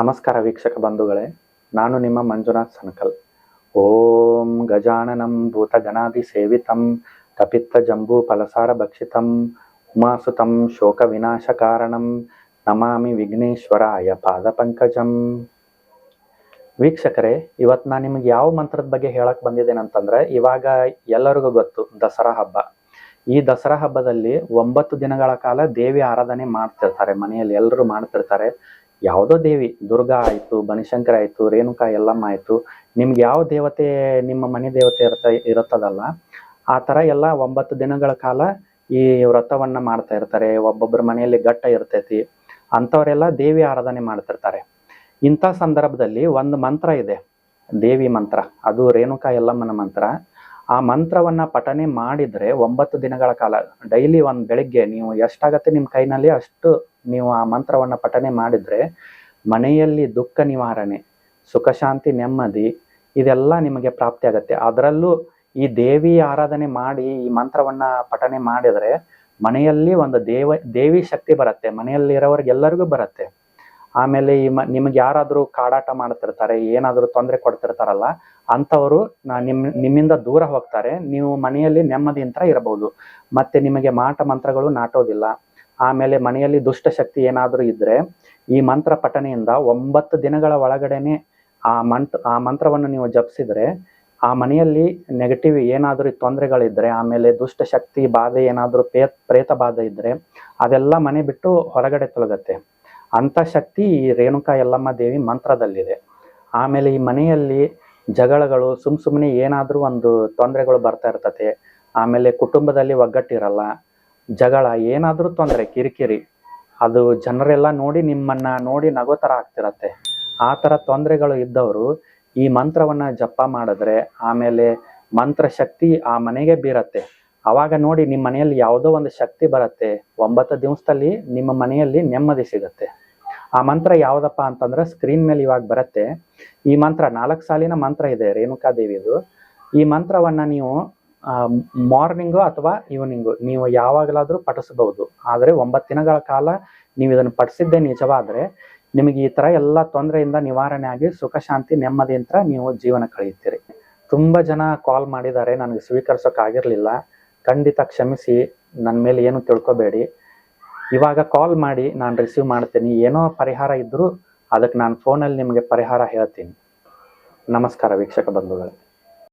ನಮಸ್ಕಾರ ವೀಕ್ಷಕ ಬಂಧುಗಳೇ, ನಾನು ನಿಮ್ಮ ಮಂಜುನಾಥ್ ಸನಕಲ್. ಓಂ ಗಜಾನನಂ ಭೂತಗಣಾದಿ ಸೇವಿತಂ ತಪಿತ್ತ ಜಂಬೂ ಫಲಸಾರ ಭಕ್ಷಿತಂ, ಉಮಾಸುತಂ ಶೋಕ ವಿನಾಶ ಕಾರಣಂ, ನಮಾಮಿ ವಿಘ್ನೇಶ್ವರಾಯ ಪಾದ ಪಂಕಜಂ. ವೀಕ್ಷಕರೇ ಇವತ್ತು ನಾನು ನಿಮಗೆ ಯಾವ ಮಂತ್ರದ ಬಗ್ಗೆ ಹೇಳಕ್ ಬಂದಿದ್ದೇನೆ ಅಂತಂದ್ರೆ ಇವಾಗ ಎಲ್ಲರಿಗೂ ಗೊತ್ತು ದಸರಾ ಹಬ್ಬ. ಈ ದಸರಾ ಹಬ್ಬದಲ್ಲಿ ಒಂಬತ್ತು ದಿನಗಳ ಕಾಲ ದೇವಿ ಆರಾಧನೆ ಮಾಡ್ತಿರ್ತಾರೆ, ಮನೆಯಲ್ಲಿ ಎಲ್ಲರೂ ಮಾಡ್ತಿರ್ತಾರೆ. ಯಾವುದೋ ದೇವಿ, ದುರ್ಗಾ ಆಯಿತು, ಬನಶಂಕರ ಆಯಿತು, ರೇಣುಕಾ ಎಲ್ಲಮ್ಮ ಆಯಿತು, ನಿಮ್ಗೆ ಯಾವ ದೇವತೆ ನಿಮ್ಮ ಮನೆ ದೇವತೆ ಇರ್ತ ಇರುತ್ತದಲ್ಲ, ಆ ಥರ ಎಲ್ಲ ಒಂಬತ್ತು ದಿನಗಳ ಕಾಲ ಈ ವ್ರತವನ್ನ ಮಾಡ್ತಾ ಇರ್ತಾರೆ. ಒಬ್ಬೊಬ್ಬರ ಮನೆಯಲ್ಲಿ ಘಟ್ಟ ಇರ್ತೈತಿ. ಅಂಥವರೆಲ್ಲ ದೇವಿ ಆರಾಧನೆ ಮಾಡ್ತಿರ್ತಾರೆ. ಇಂಥ ಸಂದರ್ಭದಲ್ಲಿ ಒಂದು ಮಂತ್ರ ಇದೆ. ದೇವಿ ಮಂತ್ರ. ಅದು ರೇಣುಕಾ ಎಲ್ಲಮ್ಮನ ಮಂತ್ರ. ಆ ಮಂತ್ರವನ್ನ ಪಠನೆ ಮಾಡಿದ್ರೆ ಒಂಬತ್ತು ದಿನಗಳ ಕಾಲ ಡೈಲಿ ಒಂದು ಬೆಳಿಗ್ಗೆ ನೀವು ಎಷ್ಟಾಗತ್ತೆ ನಿಮ್ಮ ಕೈನಲ್ಲಿ ಅಷ್ಟು ನೀವು ಆ ಮಂತ್ರವನ್ನ ಪಠನೆ ಮಾಡಿದ್ರೆ ಮನೆಯಲ್ಲಿ ದುಃಖ ನಿವಾರಣೆ, ಸುಖ ಶಾಂತಿ ನೆಮ್ಮದಿ ಇದೆಲ್ಲ ನಿಮಗೆ ಪ್ರಾಪ್ತಿ ಆಗತ್ತೆ. ಅದರಲ್ಲೂ ಈ ದೇವಿ ಆರಾಧನೆ ಮಾಡಿ ಈ ಮಂತ್ರವನ್ನ ಪಠನೆ ಮಾಡಿದ್ರೆ ಮನೆಯಲ್ಲಿ ಒಂದು ದೇವ, ದೇವಿ ಶಕ್ತಿ ಬರುತ್ತೆ ಮನೆಯಲ್ಲಿ ಇರೋರಿಗೆಲ್ಲರಿಗೂ ಬರುತ್ತೆ. ಆಮೇಲೆ ಈ ಮ, ನಿಮ್ಗೆ ಯಾರಾದರೂ ಕಾಡಾಟ ಮಾಡ್ತಿರ್ತಾರೆ, ಏನಾದರೂ ತೊಂದರೆ ಕೊಡ್ತಿರ್ತಾರಲ್ಲ, ಅಂಥವರು ನಿಮ್ಮ ನಿಮ್ಮಿಂದ ದೂರ ಹೋಗ್ತಾರೆ. ನೀವು ಮನೆಯಲ್ಲಿ ನೆಮ್ಮದಿಯಿಂದ ಇರಬಹುದು ಮತ್ತೆ ನಿಮಗೆ ಮಾಟ ಮಂತ್ರಗಳು ನಾಟೋದಿಲ್ಲ. ಆಮೇಲೆ ಮನೆಯಲ್ಲಿ ದುಷ್ಟಶಕ್ತಿ ಏನಾದರೂ ಇದ್ರೆ, ಈ ಮಂತ್ರ ಪಠನೆಯಿಂದ ಒಂಬತ್ತು ದಿನಗಳ ಒಳಗಡೆನೆ ಆ ಮಂತ್, ಆ ಮಂತ್ರವನ್ನು ನೀವು ಜಪಿಸಿದ್ರೆ, ಆ ಮನೆಯಲ್ಲಿ ನೆಗೆಟಿವ್ ಏನಾದರೂ ತೊಂದರೆಗಳಿದ್ರೆ, ಆಮೇಲೆ ದುಷ್ಟಶಕ್ತಿ ಬಾಧೆ ಏನಾದರೂ ಪೇ ಪ್ರೇತ ಬಾಧೆ ಇದ್ರೆ, ಅದೆಲ್ಲ ಮನೆ ಬಿಟ್ಟು ಹೊರಗಡೆ ತೊಲಗತ್ತೆ. ಅಂಥ ಶಕ್ತಿ ಈ ರೇಣುಕಾ ಯಲ್ಲಮ್ಮ ದೇವಿ ಮಂತ್ರದಲ್ಲಿದೆ. ಆಮೇಲೆ ಈ ಮನೆಯಲ್ಲಿ ಜಗಳಗಳು, ಸುಮ್ ಸುಮ್ಮನೆ ಏನಾದರೂ ಒಂದು ತೊಂದರೆಗಳು ಬರ್ತಾ ಇರ್ತತೆ. ಆಮೇಲೆ ಕುಟುಂಬದಲ್ಲಿ ಒಗ್ಗಟ್ಟಿರಲ್ಲ, ಜಗಳ, ಏನಾದರೂ ತೊಂದರೆ, ಕಿರಿಕಿರಿ, ಅದು ಜನರೆಲ್ಲ ನೋಡಿ ನಿಮ್ಮನ್ನ ನೋಡಿ ನಗೋ ಥರ ಆಗ್ತಿರತ್ತೆ. ಆ ಥರ ತೊಂದರೆಗಳು ಇದ್ದವರು ಈ ಮಂತ್ರವನ್ನು ಜಪ ಮಾಡಿದ್ರೆ ಆಮೇಲೆ ಮಂತ್ರ ಶಕ್ತಿ ಆ ಮನೆಗೆ ಬೀರತ್ತೆ. ಅವಾಗ ನೋಡಿ ನಿಮ್ಮ ಮನೆಯಲ್ಲಿ ಯಾವುದೋ ಒಂದು ಶಕ್ತಿ ಬರುತ್ತೆ. ಒಂಬತ್ತು ದಿವಸದಲ್ಲಿ ನಿಮ್ಮ ಮನೆಯಲ್ಲಿ ನೆಮ್ಮದಿ ಸಿಗತ್ತೆ. ಆ ಮಂತ್ರ ಯಾವುದಪ್ಪ ಅಂತಂದ್ರೆ ಸ್ಕ್ರೀನ್ ಮೇಲೆ ಇವಾಗ ಬರುತ್ತೆ. ಈ ಮಂತ್ರ ನಾಲ್ಕು ಸಾಲಿನ ಮಂತ್ರ ಇದೆ ರೇಣುಕಾ ದೇವಿದು ಈ ಮಂತ್ರವನ್ನ ನೀವು ಮಾರ್ನಿಂಗು ಅಥವಾ ಈವ್ನಿಂಗು ನೀವು ಯಾವಾಗಲಾದರೂ ಪಠಿಸಬಹುದು. ಆದರೆ ಒಂಬತ್ತು ದಿನಗಳ ಕಾಲ ನೀವು ಇದನ್ನು ಪಠಿಸಿದ್ದೇ ನಿಜವಾದರೆ ನಿಮಗೆ ಈ ಥರ ಎಲ್ಲ ತೊಂದರೆಯಿಂದ ನಿವಾರಣೆ ಆಗಿ ಸುಖ, ಶಾಂತಿ ನೆಮ್ಮದಿಯಿಂದ ನೀವು ಜೀವನ ಕಳೆಯುತ್ತೀರಿ. ತುಂಬ ಜನ ಕಾಲ್ ಮಾಡಿದ್ದಾರೆ, ನನಗೆ ಸ್ವೀಕರಿಸೋಕ್ಕಾಗಿರಲಿಲ್ಲ ಖಂಡಿತ ಕ್ಷಮಿಸಿ ನನ್ನ ಮೇಲೆ ಏನು ತಿಳ್ಕೊಬೇಡಿ. ಇವಾಗ ಕಾಲ್ ಮಾಡಿ ನಾನು ರಿಸೀವ್ ಮಾಡ್ತೀನಿ. ಏನೋ ಪರಿಹಾರ ಇದ್ದರೂ ಅದಕ್ಕೆ ನಾನು ಫೋನಲ್ಲಿ ನಿಮಗೆ ಪರಿಹಾರ ಹೇಳ್ತೀನಿ. ನಮಸ್ಕಾರ ವೀಕ್ಷಕ ಬಂಧುಗಳೇ.